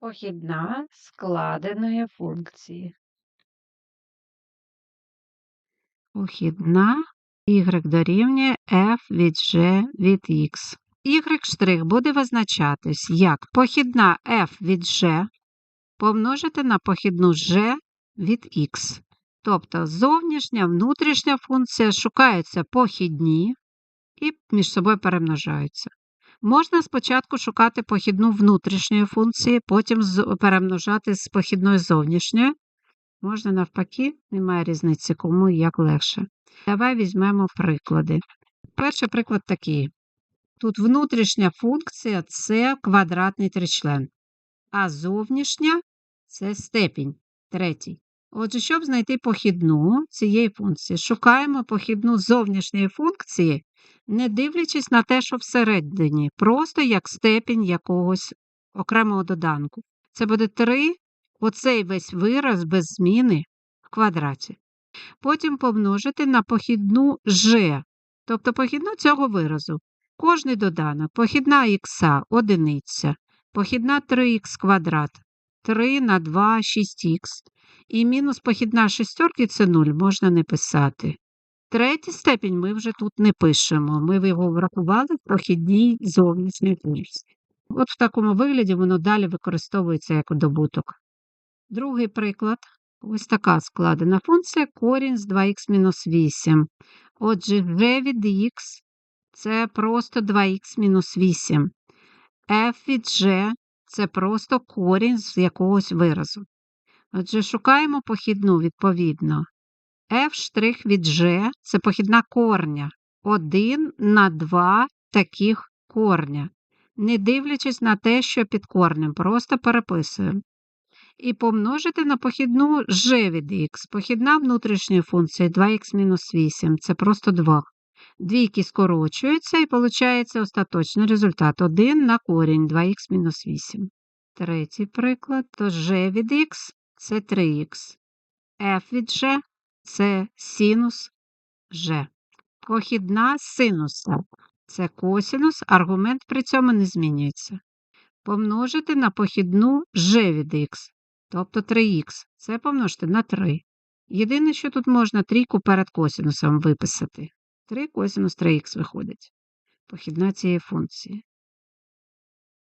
Похідна складеної функції. Похідна y дорівнює f від g від x. y' буде визначатись як похідна f від g помножити на похідну g від x. Тобто зовнішня, внутрішня функція шукаються похідні і між собою перемножаються. Можна спочатку шукати похідну внутрішньої функції, потім перемножати з похідною зовнішньою. Можна навпаки, немає різниці, кому і як легше. Давай візьмемо приклади. Перший приклад такий. Тут внутрішня функція це квадратний тричлен, а зовнішня це степінь третій. Отже, щоб знайти похідну цієї функції, шукаємо похідну зовнішньої функції, не дивлячись на те, що всередині, просто як степінь якогось окремого доданку. Це буде 3, оцей весь вираз без зміни в квадраті. Потім помножити на похідну g, тобто похідну цього виразу. Кожний доданок, похідна х одиниця, похідна 3х квадрат, 3 на 2 6х. І мінус похідна шестерки це 0, можна не писати. Третій степінь ми вже тут не пишемо. Ми його врахували в прохідній зовнішній функції. От в такому вигляді воно далі використовується як добуток. Другий приклад. Ось така складена функція корінь з 2х-8. Отже, g від x це просто 2х-8. f від g це просто корінь з якогось виразу. Отже, шукаємо похідну відповідно. f' від g це похідна корня. 1 на 2 таких корня. Не дивлячись на те, що під корнем, просто переписуємо. І помножити на похідну g від x. Похідна внутрішньої функції 2х-8 це просто 2. Двійки скорочуються і виходить остаточний результат 1 на корінь 2х-8. Третій приклад, то g від x це 3х. f від g це синус g. Похідна синуса це косинус, аргумент при цьому не змінюється. Помножити на похідну g від x, тобто 3х. Це помножити на 3. Єдине, що тут можна трійку перед косинусом виписати. 3 косинус 3х виходить. Похідна цієї функції.